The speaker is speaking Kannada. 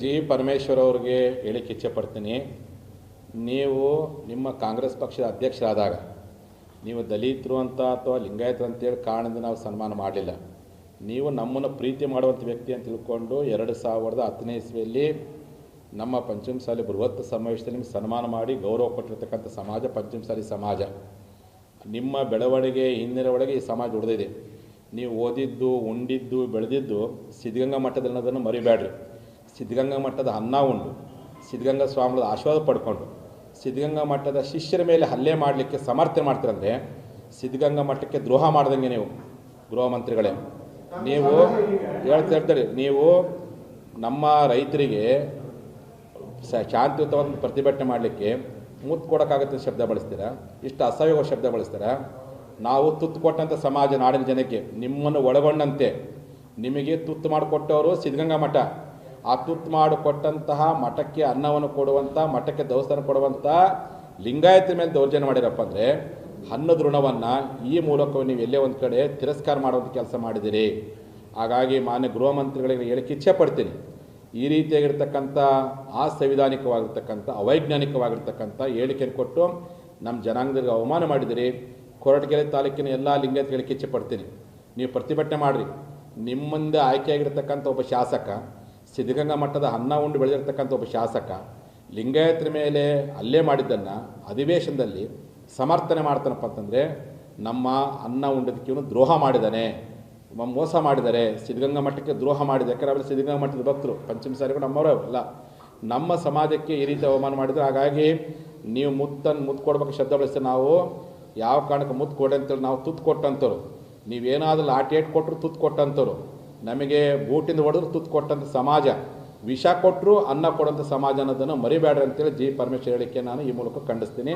ಜಿ ಪರಮೇಶ್ವರ್ ಅವ್ರಿಗೆ ಹೇಳಿಕ್ಕೆ ಇಚ್ಛೆ ಪಡ್ತೀನಿ. ನೀವು ನಿಮ್ಮ ಕಾಂಗ್ರೆಸ್ ಪಕ್ಷದ ಅಧ್ಯಕ್ಷರಾದಾಗ, ನೀವು ದಲಿತರು ಅಂತ ಅಥವಾ ಲಿಂಗಾಯತರು ಅಂತೇಳಿ ಕಾರಣದಿಂದ ನಾವು ಸನ್ಮಾನ ಮಾಡಲಿಲ್ಲ. ನೀವು ನಮ್ಮನ್ನು ಪ್ರೀತಿ ಮಾಡುವಂಥ ವ್ಯಕ್ತಿ ಅಂತ ತಿಳ್ಕೊಂಡು ಎರಡು ಸಾವಿರದ ಹತ್ತನೇ ಇಸ್ವಿಯಲ್ಲಿ ನಮ್ಮ ಪಂಚಮಸಾಲಿ ಬೃಹತ್ ಸಮಾವೇಶದಲ್ಲಿ ನಿಮ್ಗೆ ಸನ್ಮಾನ ಮಾಡಿ ಗೌರವ ಕೊಟ್ಟಿರ್ತಕ್ಕಂಥ ಸಮಾಜ ಪಂಚಮಸಾಲಿ ಸಮಾಜ. ನಿಮ್ಮ ಬೆಳವಣಿಗೆ ಹಿಂದಿನ ಒಳಗೆ ಈ ಸಮಾಜ ಉಳಿದಿದೆ ನೀವು ಓದಿದ್ದು, ಉಂಡಿದ್ದು, ಬೆಳೆದಿದ್ದು ಸಿದ್ಧಗಂಗಾ ಮಠದಲ್ಲಿ ಅನ್ನೋದನ್ನು ಮರಿಬೇಡ್ರಿ. ಸಿದ್ಧಗಂಗಾ ಮಠದ ಅನ್ನ ಉಂಡು, ಸಿದ್ಧಗಂಗಾ ಸ್ವಾಮಿಗಳ ಆಶೀರ್ವಾದ ಪಡ್ಕೊಂಡು, ಸಿದ್ಧಗಂಗಾ ಮಠದ ಶಿಷ್ಯರ ಮೇಲೆ ಹಲ್ಲೆ ಮಾಡಲಿಕ್ಕೆ ಸಮರ್ಥನೆ ಮಾಡ್ತೀರಂದ್ರೆ ಸಿದ್ಧಗಂಗಾ ಮಠಕ್ಕೆ ದ್ರೋಹ ಮಾಡ್ದಂಗೆ ನೀವು, ಗೃಹ ಮಂತ್ರಿಗಳೇ. ನೀವು ಹೇಳ್ತಾ ಹೇಳ್ತಾರೆ ನೀವು ನಮ್ಮ ರೈತರಿಗೆ ಶಾಂತಿಯುತವಾದ ಪ್ರತಿಭಟನೆ ಮಾಡಲಿಕ್ಕೆ ಮುತ್ತು ಕೊಡೋಕ್ಕಾಗತ್ತೆ ಶಬ್ದ ಬಳಸ್ತೀರಾ? ಇಷ್ಟು ಅಸಹ್ಯವ ಶಬ್ದ ಬಳಸ್ತೀರಾ? ನಾವು ತುತ್ತು ಕೊಟ್ಟಂಥ ಸಮಾಜ, ನಾಡಿನ ಜನಕ್ಕೆ ನಿಮ್ಮನ್ನು ಒಳಗೊಂಡಂತೆ ನಿಮಗೆ ತುತ್ತು ಮಾಡಿಕೊಟ್ಟವರು ಸಿದ್ಧಗಂಗಾ ಮಠ. ಆ ತುತ್ತು ಮಾಡಿಕೊಟ್ಟಂತಹ ಮಠಕ್ಕೆ ಅನ್ನವನ್ನು ಕೊಡುವಂಥ ಮಠಕ್ಕೆ ದೇವಸ್ಥಾನ ಕೊಡುವಂಥ ಲಿಂಗಾಯತರ ಮೇಲೆ ದೌರ್ಜನ್ಯ ಮಾಡಿರಪ್ಪ ಅಂದರೆ ಅನ್ನದ ಋಣವನ್ನು ಈ ಮೂಲಕ ನೀವು ಎಲ್ಲೇ ಒಂದು ಕಡೆ ತಿರಸ್ಕಾರ ಮಾಡುವಂಥ ಕೆಲಸ ಮಾಡಿದ್ದೀರಿ ಹಾಗಾಗಿ ಮಾನ್ಯ ಗೃಹ ಮಂತ್ರಿಗಳಿಗೆ ಹೇಳಿಕ್ಕೆ ಇಚ್ಛೆ ಪಡ್ತೀನಿ. ಈ ರೀತಿಯಾಗಿರ್ತಕ್ಕಂಥ ಅಸಂವಿಧಾನಿಕವಾಗಿರ್ತಕ್ಕಂಥ ಅವೈಜ್ಞಾನಿಕವಾಗಿರ್ತಕ್ಕಂಥ ಹೇಳಿಕೆಯನ್ನು ಕೊಟ್ಟು ನಮ್ಮ ಜನಾಂಗದಲ್ಲಿ ಅವಮಾನ ಮಾಡಿದಿರಿ, ಕೊರಟಗೆರೆ ತಾಲೂಕಿನ ಎಲ್ಲ ಲಿಂಗಾಯತಗಳಿಗೆ ಇಚ್ಛೆ ಪಡ್ತೀನಿ. ನೀವು ಪ್ರತಿಭಟನೆ ಮಾಡಿರಿ. ನಿಮ್ಮಿಂದ ಆಯ್ಕೆಯಾಗಿರ್ತಕ್ಕಂಥ ಒಬ್ಬ ಶಾಸಕ, ಸಿದ್ಧಗಂಗಾ ಮಠದ ಅನ್ನ ಉಂಡು ಬೆಳೆದಿರ್ತಕ್ಕಂಥ ಒಬ್ಬ ಶಾಸಕ, ಲಿಂಗಾಯತರ ಮೇಲೆ ಅಲ್ಲೇ ಮಾಡಿದ್ದನ್ನು ಅಧಿವೇಶನದಲ್ಲಿ ಸಮರ್ಥನೆ ಮಾಡ್ತಾನಪ್ಪ ಅಂತಂದರೆ, ನಮ್ಮ ಅನ್ನ ಉಂಡದಕ್ಕೆ ಇವನು ದ್ರೋಹ ಮಾಡಿದ್ದಾನೆ ಮೋಸ ಮಾಡಿದರೆ, ಸಿದ್ಧಗಂಗಾ ಮಠಕ್ಕೆ ದ್ರೋಹ ಮಾಡಿದೆ ಯಾಕಂದರೆ ಅವರು ಸಿದ್ಧಗಂಗಾ ಮಠದ ಭಕ್ತರು. ಪಂಚಮ ಸಾರಿಗೂ ನಮ್ಮವರೇ ಅಲ್ಲ. ನಮ್ಮ ಸಮಾಜಕ್ಕೆ ಈ ರೀತಿ ಅವಮಾನ ಮಾಡಿದ್ರು, ಹಾಗಾಗಿ ನೀವು ಮುತ್ತನ್ನು ಮುತ್ತು ಕೊಡ್ಬೇಕು ಶಬ್ದ ಬಳಸಿ. ನಾವು ಯಾವ ಕಾರಣಕ್ಕೆ ಮುತ್ತು ಕೊಡಿ ಅಂತೇಳಿ ನಾವು ತುತ್ತು ಕೊಟ್ಟಂಥವ್ರು ನೀವೇನಾದ್ರೂ ಲಾಟಿ ಏಟ್ ಕೊಟ್ಟರು ತುತ್ತು ಕೊಟ್ಟಂಥವ್ರು ನಮಗೆ ಬೂಟಿಂದ ಹೊಡೆದ್ರು ತುತ್ತು ಕೊಟ್ಟಂಥ ಸಮಾಜ. ವಿಷ ಕೊಟ್ಟರು ಅನ್ನ ಕೊಡೋಂಥ ಸಮಾಜ ಅನ್ನೋದನ್ನು ಮರಿಬೇಡ್ರಿ ಅಂತೇಳಿ ಜಿ ಪರಮೇಶ್ವರ್ ಹೇಳಿಕೆ ನಾನು ಈ ಮೂಲಕ ಖಂಡಿಸ್ತೀನಿ.